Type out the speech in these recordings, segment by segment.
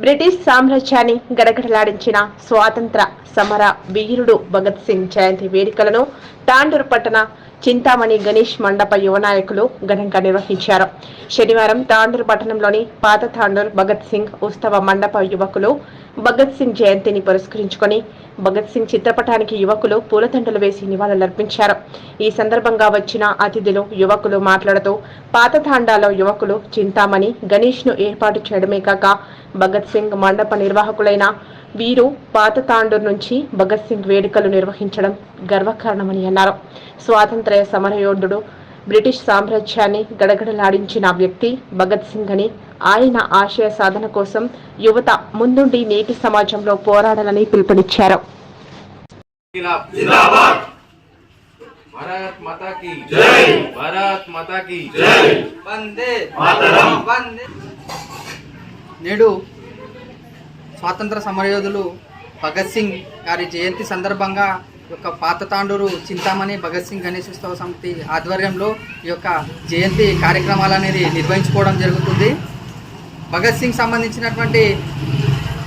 British సామ్రాజ్యాన్ని గడగడలాడించిన స్వాతంత్ర సమర వీరుడు భగత్ సింగ్ జయంతి వేడుకలను తాండూరు పట్టణ చింతామణి గణేష్ మండప యువ నాయకులు ఘనంగా నిర్వహించారు. శనివారం తాండూరు పట్టణంలోని పాత తాండూర్ భగత్ సింగ్ ఉత్సవ మండప యువకులు భగత్ సింగ్ జయంతిని పురస్కరించుకొని భగత్ సింగ్ చిత్రపటానికి యువకులు పూలదండలు వేసి నివాళులర్పించారు. ఈ సందర్భంగా వచ్చిన అతిథులు యువకులు మాట్లాడుతూ పాత తాండాలో యువకులు చింతామణి గణేష్ను ఏర్పాటు చేయడమే కాక భగత్ సింగ్ మండప నిర్వాహకులైన వీరు పాత తాండూరు నుంచి భగత్ సింగ్ వేడుకలు నిర్వహించడం గర్వకారణమని అన్నారు. స్వాతంత్ర్య సమరయోధుడు బ్రిటిష్ సామ్రాజ్యాన్ని గడగడలాడించిన వ్యక్తి భగత్ సింగ్ అని ఆయన ఆశయ సాధన కోసం యువత ముందుండి నేటి సమాజంలో పోరాడాలని పిలుపునిచ్చారు. నేడు స్వాతంత్ర సమరయోధులు భగత్ సింగ్ గారి జయంతి సందర్భంగా ఈ యొక్క పాత తాండూరు చింతామణి భగత్ సింగ్ గణేశోత్సవ సమితి ఆధ్వర్యంలో ఈ యొక్క జయంతి కార్యక్రమాలు అనేది నిర్వహించుకోవడం జరుగుతుంది. భగత్ సింగ్ సంబంధించినటువంటి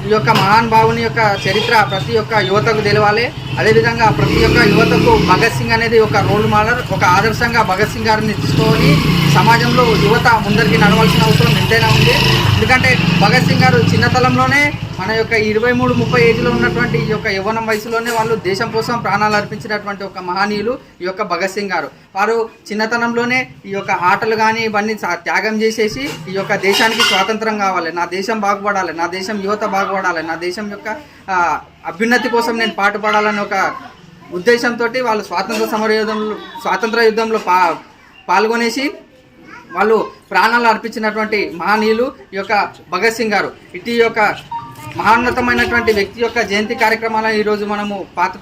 ఈ యొక్క మహాన్ భావుని యొక్క చరిత్ర ప్రతి ఒక్క యువతకు తెలవాలి. అదేవిధంగా ప్రతి ఒక్క యువతకు భగత్ సింగ్ అనేది ఒక రోల్ మోడల్ ఒక ఆదర్శంగా భగత్ సింగ్ గారిని తీసుకొని సమాజంలో యువత ముందరికి నడవాల్సిన అవసరం ఎంతైనా ఉంది. ఎందుకంటే భగత్ సింగ్ గారు చిన్నతనంలోనే మన యొక్క ఇరవై మూడు ముప్పై ఏజ్లో ఉన్నటువంటి ఈ యొక్క యవ్వనం వయసులోనే వాళ్ళు దేశం కోసం ప్రాణాలు అర్పించినటువంటి ఒక మహనీయులు ఈ యొక్క భగత్ సింగ్ గారు. వారు చిన్నతనంలోనే ఈ యొక్క ఆటలు కానీ ఇవన్నీ త్యాగం చేసేసి ఈ యొక్క దేశానికి స్వాతంత్రం కావాలి. నా దేశం బాగుపడాలి నా దేశం యువత బాగుపడాలి నా దేశం యొక్క అభ్యున్నతి కోసం నేను పాటుపడాలని ఒక ఉద్దేశంతో వాళ్ళు స్వాతంత్ర సమరయుద్ధంలో స్వాతంత్ర యుద్ధంలో పా పాల్గొనేసి వాళ్ళు ప్రాణాలు అర్పించినటువంటి మహనీయులు ఈ యొక్క భగత్ సింగ్ గారు. ఇటీ యొక్క మహోన్నతమైనటువంటి వ్యక్తి యొక్క జయంతి కార్యక్రమాలను ఈరోజు మనము పాత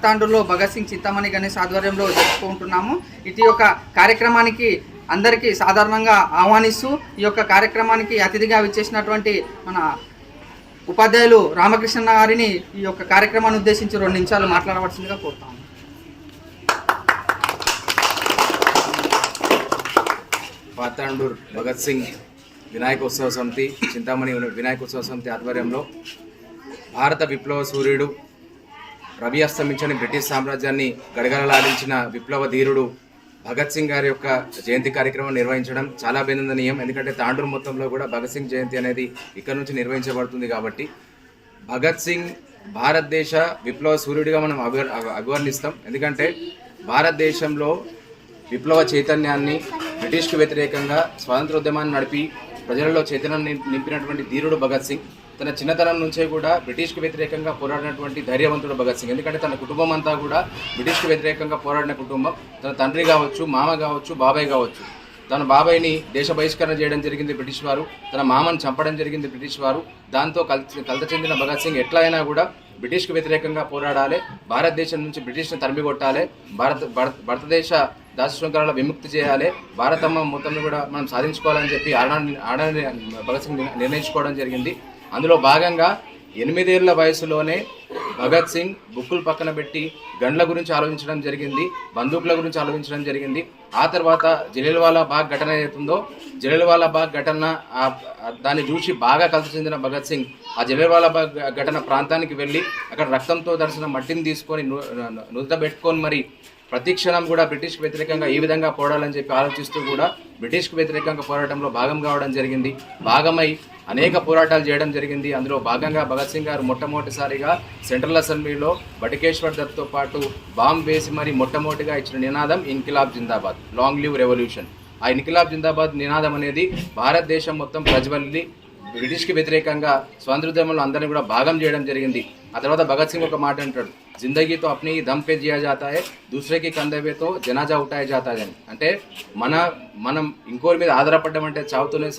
భగత్ సింగ్ చింతామణి గణేష్ ఆధ్వర్యంలో జరుపుకుంటున్నాము ఇటు యొక్క కార్యక్రమానికి అందరికీ సాధారణంగా ఆహ్వానిస్తూ ఈ యొక్క కార్యక్రమానికి అతిథిగా విచ్చేసినటువంటి మన ఉపాధ్యాయులు రామకృష్ణ గారిని ఈ యొక్క కార్యక్రమాన్ని ఉద్దేశించి రెండు నిమిషాలు మాట్లాడవలసిందిగా కోరుతాము. పాతాండూర్ భగత్ సింగ్ వినాయకోత్సవ సమితి చింతామణి వినాయకోత్సవ సమితి ఆధ్వర్యంలో భారత విప్లవ సూర్యుడు రవి అస్తమించని బ్రిటిష్ సామ్రాజ్యాన్ని గడగడలాడించిన విప్లవ ధీరుడు భగత్ సింగ్ గారి యొక్క జయంతి కార్యక్రమం నిర్వహించడం చాలా అభినందనీయం. ఎందుకంటే తాండూరు మొత్తంలో కూడా భగత్ సింగ్ జయంతి అనేది ఇక్కడ నుంచి నిర్వహించబడుతుంది కాబట్టి భగత్ సింగ్ భారతదేశ విప్లవ సూర్యుడిగా మనం అభివర్ణిస్తాం. ఎందుకంటే భారతదేశంలో విప్లవ చైతన్యాన్ని బ్రిటిష్కు వ్యతిరేకంగా స్వాతంత్రోద్యమాన్ని నడిపి ప్రజలలో చైతన్యం నింపినటువంటి ధీరుడు భగత్ సింగ్. తన చిన్నతనం నుంచే కూడా బ్రిటిష్కు వ్యతిరేకంగా పోరాడినటువంటి ధైర్యవంతుడు భగత్ సింగ్. ఎందుకంటే తన కుటుంబం అంతా కూడా బ్రిటిష్కు వ్యతిరేకంగా పోరాడిన కుటుంబం. తన తండ్రి కావచ్చు మామ కావచ్చు బాబాయ్ కావచ్చు. తన బాబాయ్ని దేశ బహిష్కరణ చేయడం జరిగింది బ్రిటిష్ వారు. తన మామను చంపడం జరిగింది బ్రిటిష్ వారు. దాంతో కల్- కలత చెందిన భగత్ సింగ్ ఎట్లా అయినా కూడా బ్రిటిష్కు వ్యతిరేకంగా పోరాడాలి. భారతదేశం నుంచి బ్రిటిష్ని తరిమి కొట్టాలి భారత భారత భారతదేశ దాసశంకరాల విముక్తి చేయాలి. భారతమ్మ మొత్తం కూడా మనం సాధించుకోవాలని చెప్పి ఆడని ఆడని భగత్ సింగ్ నిర్ణయించుకోవడం జరిగింది. అందులో భాగంగా ఎనిమిదేళ్ళ వయసులోనే భగత్ సింగ్ బుక్కులు పక్కన పెట్టి గండ్ల గురించి ఆలోచించడం జరిగింది బందూకుల గురించి ఆలోచించడం జరిగింది. ఆ తర్వాత జలియల్వాలా బాగ్ ఘటన ఏదైతుందో జలియల్వాలా బాగ్ ఘటన దాన్ని చూసి బాగా కలిసి చెందిన భగత్ సింగ్ ఆ జలియల్వాలా బాగ్ ఘటన ప్రాంతానికి వెళ్ళి అక్కడ రక్తంతో దర్శన మట్టిని తీసుకొని ను- పెట్టుకొని మరి ప్రతిక్షణం కూడా బ్రిటిష్కి వ్యతిరేకంగా ఈ విధంగా పోరాడాలని చెప్పి ఆలోచిస్తూ కూడా బ్రిటిష్కు వ్యతిరేకంగా పోరాటంలో భాగం కావడం జరిగింది. భాగమై అనేక పోరాటాలు చేయడం జరిగింది. అందులో భాగంగా భగత్ సింగ్ గారు మొట్టమొదటిసారిగా సెంట్రల్ అసెంబ్లీలో బటికేశ్వర్ దత్తో పాటు బాంబ్ వేసి మరి మొట్టమొదటిగా ఇచ్చిన నినాదం ఇన్కిలాబ్ జిందాబాద్ లాంగ్ లివ్ రెవల్యూషన్ ఆ ఇన్కిలాబ్ జిందాబాద్ నినాదం అనేది భారతదేశం మొత్తం ప్రజ్వల్లి బ్రిటిష్కి వ్యతిరేకంగా స్వాతంత్రోద్యమంలో అందరినీ కూడా భాగం చేయడం జరిగింది. ఆ తర్వాత భగత్ సింగ్ ఒక మాట అంటాడు జిందగీతో అప్ని దమ్ పే జియా జాతా హై దూసరేకి కందవేతో జనాజా ఉటాయ జాతా అని అంటే మన మనం ఇంకోరి మీద ఆధారపడ్డం అంటే చావుతూనే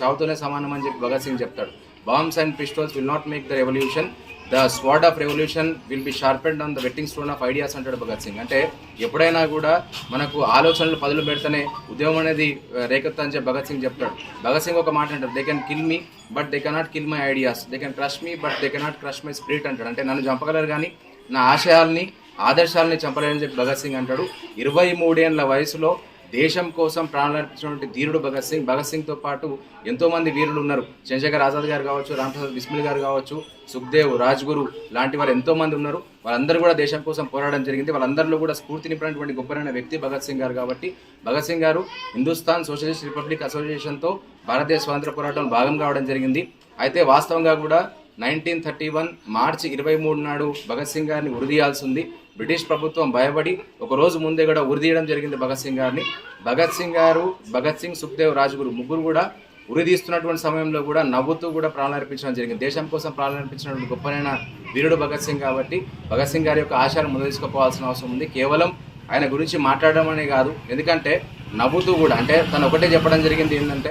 చావుతూనే సమానం అని చెప్పి భగత్ సింగ్ చెప్తాడు. Bombs and pistols will not make the revolution the sword of revolution will be sharpened on the whetting stone of ideas అంటాడు భగత్ సింగ్ అంటే ఎప్పుడైనా కూడా మనకు ఆలోచనలు పదులు పెడితేనే ఉద్యమం అనేది రేకెత్తా అని చెప్పి భగత్ సింగ్ చెప్తాడు. భగత్ సింగ్ ఒక మాట అంటాడు they can kill me but they cannot kill my ideas they can crush me but they cannot crush my spirit అంటాడు. అంటే నన్ను చంపగలరు కానీ నా ఆశయాల్ని ఆదర్శాలని చంపలేరని చెప్పి భగత్ సింగ్ అంటాడు. ఇరవై మూడేళ్ళ వయసులో దేశం కోసం ప్రాణాలర్పించినటువంటి ధీరుడు భగత్ సింగ్. భగత్ సింగ్తో పాటు ఎంతో మంది వీరులు ఉన్నారు. చంద్రశేఖర్ ఆజాద్ గారు కావచ్చు రామప్రసాద్ బిస్మిల్ గారు కావచ్చు సుఖ్దేవ్ రాజ్గురు లాంటి వారు ఎంతోమంది ఉన్నారు. వాళ్ళందరూ కూడా దేశం కోసం పోరాడడం జరిగింది. వాళ్ళందరిలో కూడా స్ఫూర్తినిపడినటువంటి గొప్పనైన వ్యక్తి భగత్ సింగ్ గారు కాబట్టి భగత్ సింగ్ గారు హిందుస్థాన్ సోషలిస్ట్ రిపబ్లిక్ అసోసియేషన్తో భారతదేశ స్వాతంత్ర పోరాటంలో భాగం కావడం జరిగింది. అయితే వాస్తవంగా కూడా నైన్టీన్ థర్టీ వన్ మార్చి ఇరవై మూడు నాడు భగత్ సింగ్ గారిని ఉరిదీయాల్సి ఉంది బ్రిటిష్ ప్రభుత్వం భయపడి ఒక రోజు ముందే కూడా ఉరిదీయడం జరిగింది భగత్ సింగ్ గారిని. భగత్ సింగ్ గారు భగత్ సింగ్ సుఖ్దేవ్ రాజ్గురు ముగ్గురు కూడా ఉరిదీస్తున్నటువంటి సమయంలో కూడా నవ్వుతూ కూడా ప్రాణాలు అర్పించడం జరిగింది. దేశం కోసం ప్రాణాలు అర్పించినటువంటి గొప్పనైన వీరుడు భగత్ సింగ్ కాబట్టి భగత్ సింగ్ గారి యొక్క ఆశయాన్ని ముందు అవసరం ఉంది. కేవలం ఆయన గురించి మాట్లాడడం అనే కాదు. ఎందుకంటే నవ్వుతూ కూడా అంటే తను ఒకటే చెప్పడం జరిగింది ఏంటంటే